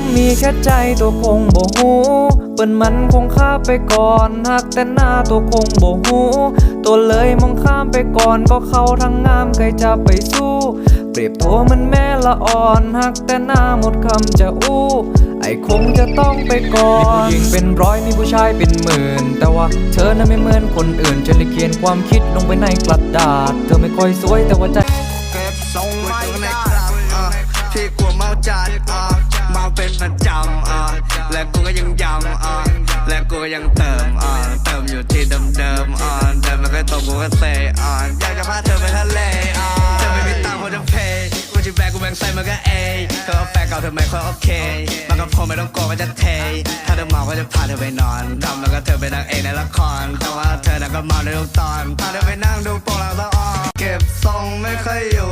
มมีแค่ใจตัวคงบ่ฮู้เปิ้นมันคงข้าไปก่อนหักแต่หน้าตัวคงบ่ฮู้ตัวเลยมองข้ามไปก่อนก็เข้าทางงามใครจะไปสู้เปรียบตัวเหมันแม่ละอ่อนหักแต่หน้าหมดคำจะอู้ ไอ้คงจะต้องไปก่อนมีผู้หญิงเป็นร้อยมีผู้ชายเป็นหมื่น แต่ว่าเธอนั้นไม่เหมือนคนอื่นฉันเลยเขียนความคิดลงไปในกระดาษ เธอไม่ค่อยสวยแต่ว่าใจเก็บทรงไม่ได้ครับอะ ที่กลัวเมาจัดอะเมาเป็นประจำอะและกูก็ยังยำอะและกูก็ยังเติมอะเติมอยู่ที่เดิมๆอะเดิมแล้วก็ตรงกูก็เซอะอยากจะพาเธอไปทะเลอะเธอไม่มีตังค์พอจะเพย์กูจะแบกกูแบ่งใส่มันก็เอเธอเอาแฟนเก่าเธอไม่ค่อยโอเคมันก็พอไม่ต้องโกลัวมันจะเท ถ้าเธอเมาก็จะพาเธอไปนอนทำแล้วก็เธอไปนางเอกในละคร แต่ว่าเธอน่ะก็เมาในทุกตอน พาเธอไปนั่งดูโปรแล้วละอ่อนเก็บทรงไม่ค่อยอยู่